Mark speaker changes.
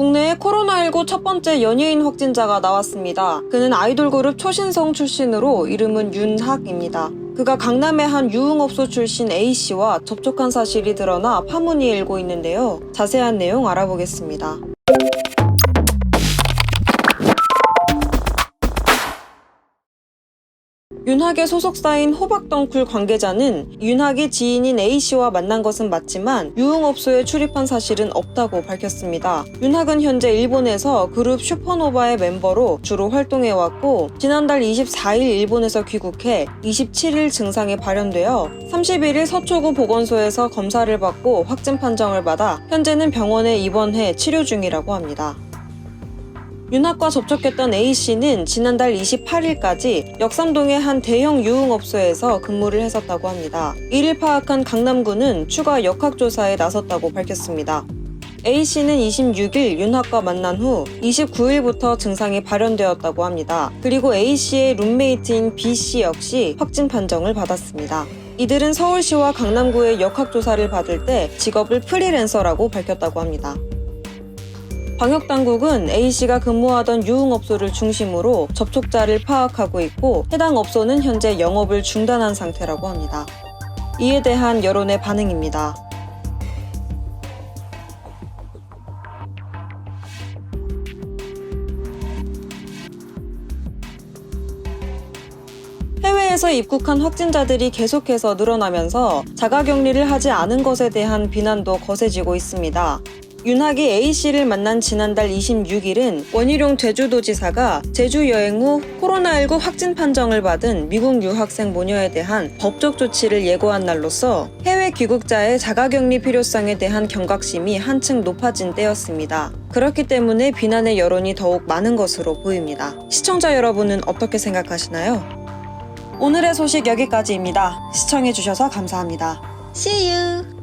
Speaker 1: 국내에 코로나19 첫 번째 연예인 확진자가 나왔습니다. 그는 아이돌 그룹 초신성 출신으로 이름은 윤학입니다. 그가 강남의 한 유흥업소 출신 A씨와 접촉한 사실이 드러나 파문이 일고 있는데요. 자세한 내용 알아보겠습니다. 윤학의 소속사인 호박덩쿨 관계자는 윤학이 지인인 A씨와 만난 것은 맞지만 유흥업소에 출입한 사실은 없다고 밝혔습니다. 윤학은 현재 일본에서 그룹 슈퍼노바의 멤버로 주로 활동해왔고 지난달 24일 일본에서 귀국해 27일 증상이 발현되어 31일 서초구 보건소에서 검사를 받고 확진 판정을 받아 현재는 병원에 입원해 치료 중이라고 합니다. 윤학과 접촉했던 A씨는 지난달 28일까지 역삼동의 한 대형 유흥업소에서 근무를 했었다고 합니다. 이를 파악한 강남구는 추가 역학조사에 나섰다고 밝혔습니다. A씨는 26일 윤학과 만난 후 29일부터 증상이 발현되었다고 합니다. 그리고 A씨의 룸메이트인 B씨 역시 확진 판정을 받았습니다. 이들은 서울시와 강남구의 역학조사를 받을 때 직업을 프리랜서라고 밝혔다고 합니다. 방역당국은 A씨가 근무하던 유흥업소를 중심으로 접촉자를 파악하고 있고 해당 업소는 현재 영업을 중단한 상태라고 합니다. 이에 대한 여론의 반응입니다. 해외에서 입국한 확진자들이 계속해서 늘어나면서 자가격리를 하지 않은 것에 대한 비난도 거세지고 있습니다. 윤학이 A씨를 만난 지난달 26일은 원희룡 제주도지사가 제주 여행 후 코로나19 확진 판정을 받은 미국 유학생 모녀에 대한 법적 조치를 예고한 날로서 해외 귀국자의 자가격리 필요성에 대한 경각심이 한층 높아진 때였습니다. 그렇기 때문에 비난의 여론이 더욱 많은 것으로 보입니다. 시청자 여러분은 어떻게 생각하시나요? 오늘의 소식 여기까지입니다. 시청해주셔서 감사합니다. See you!